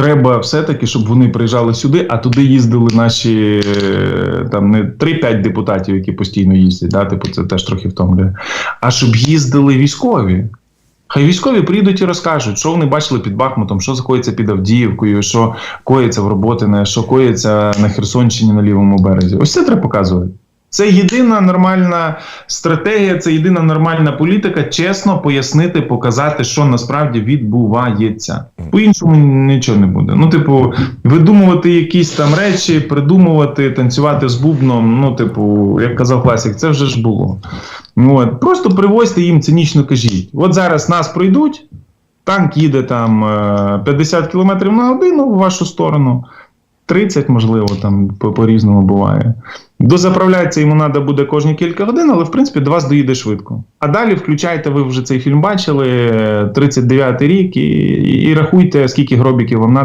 треба все-таки, щоб вони приїжджали сюди, а туди їздили наші е, там не 3-5 депутатів, які постійно їздять, да, типу, це теж трохи втомлює. А щоб їздили військові. Хай військові прийдуть і розкажуть, що вони бачили під Бахмутом, що коїться під Авдіївкою, що коїться в Роботине, що коїться на Херсонщині на лівому березі. Ось це треба показувати. Це єдина нормальна стратегія, це єдина нормальна політика. Чесно пояснити, показати, що насправді відбувається. По-іншому нічого не буде. Ну, типу, видумувати якісь там речі, придумувати, танцювати з бубном. Ну, типу, як казав класик, це вже ж було. Ну, от, просто привозьте їм цинічно кажіть. От зараз нас пройдуть, танк їде там е, 50 км на годину в вашу сторону. 30, можливо, там по- по-різному буває. Дозаправляється йому треба буде кожні кілька годин, але в принципі до вас доїде швидко. А далі включайте, ви вже цей фільм бачили, 39-й рік, і, і рахуйте, скільки гробіків вам треба.